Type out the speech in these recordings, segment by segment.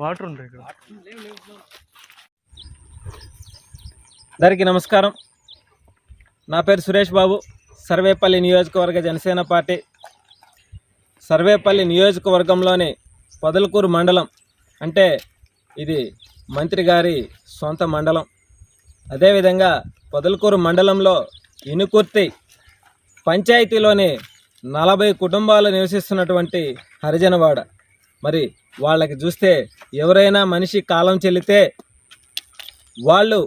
Water ఉంటాయి ఇక్కడ. అందరికీ నమస్కారం. నా పేరు సురేష్ బాబు. సర్వేపల్లి నియోజకవర్గ జనసేన పార్టీ. సర్వేపల్లి నియోజకవర్గంలోని పొదలకూరు మండలం అంటే ఇది మంత్రి గారి సొంత మండలం. అదేవిధంగా పొదలకూరు మండలంలో ఇనుకుర్తి పంచాయతీలోని నలభై కుటుంబాలు నివసిస్తున్నటువంటి హరిజనవాడ. మరి వాళ్ళకి చూస్తే ఎవరైనా మనిషి కాలం చెల్లితే వాళ్ళు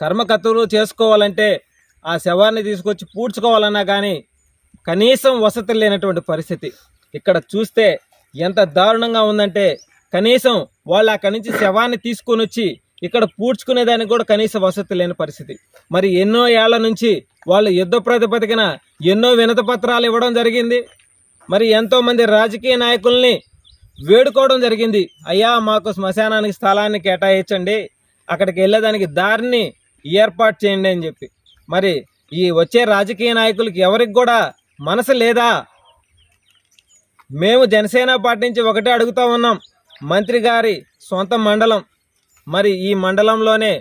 కర్మకర్తలు చేసుకోవాలంటే ఆ శవాన్ని తీసుకొచ్చి పూడ్చుకోవాలన్నా కానీ కనీసం వసతి లేనటువంటి పరిస్థితి. ఇక్కడ చూస్తే ఎంత దారుణంగా ఉందంటే కనీసం వాళ్ళు అక్కడి నుంచి శవాన్ని తీసుకొని వచ్చి ఇక్కడ పూడ్చుకునేదానికి కూడా కనీస వసతి లేని పరిస్థితి. మరి ఎన్నో ఏళ్ళ నుంచి వాళ్ళు యుద్ధ ప్రాతిపదికన ఎన్నో వినత పత్రాలు ఇవ్వడం జరిగింది. మరి ఎంతోమంది రాజకీయ నాయకుల్ని వేడుకోవడం జరిగింది. అయ్యా మాకు శ్మశానానికి స్థలాన్ని కేటాయించండి. అక్కడికి వెళ్ళేదానికి దారిని ఏర్పాటు చేయండి అని చెప్పి. మరి ఈ వచ్చే రాజకీయ నాయకులకి ఎవరికి కూడా మనసు లేదా? మేము జనసేన పార్టీ నుంచి ఒకటే అడుగుతూ ఉన్నాం. మంత్రి గారి సొంత మండలం. మరి ఈ మండలంలోనే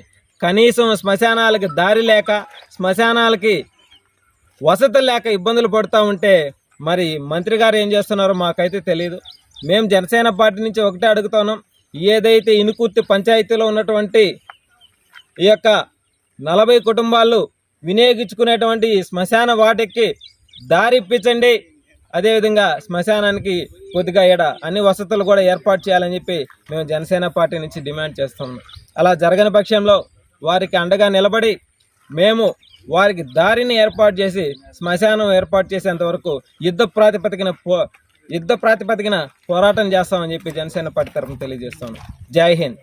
కనీసం శ్మశానాలకి దారి లేక శ్మశానాలకి వసతి లేక ఇబ్బందులు పడుతూ ఉంటే మరి మంత్రి గారు ఏం చేస్తున్నారో మాకైతే తెలియదు మేము జనసేన పార్టీ నుంచి ఒకటే అడుగుతున్నాం. ఏదైతే ఇనుకుర్తి పంచాయతీలో ఉన్నటువంటి ఈ యొక్క నలభై కుటుంబాలు వినియోగించుకునేటువంటి శ్మశాన వాటికి దారి ఇప్పించండి. అదేవిధంగా శ్మశానానికి కొద్దిగా ఎడ అన్ని వసతులు కూడా ఏర్పాటు చేయాలని చెప్పి మేము జనసేన పార్టీ నుంచి డిమాండ్ చేస్తున్నాం. అలా జరగని పక్షంలో వారికి అండగా నిలబడి మేము వారికి దారిని ఏర్పాటు చేసి శ్మశానం ఏర్పాటు చేసేంత వరకు యుద్ధ ప్రాతిపదికన పో యుద్ధ ప్రాతిపదికన పోరాటం చేస్తామని చెప్పి జనసేన పార్టీ తరఫున తెలియజేస్తాను. జై హింద్.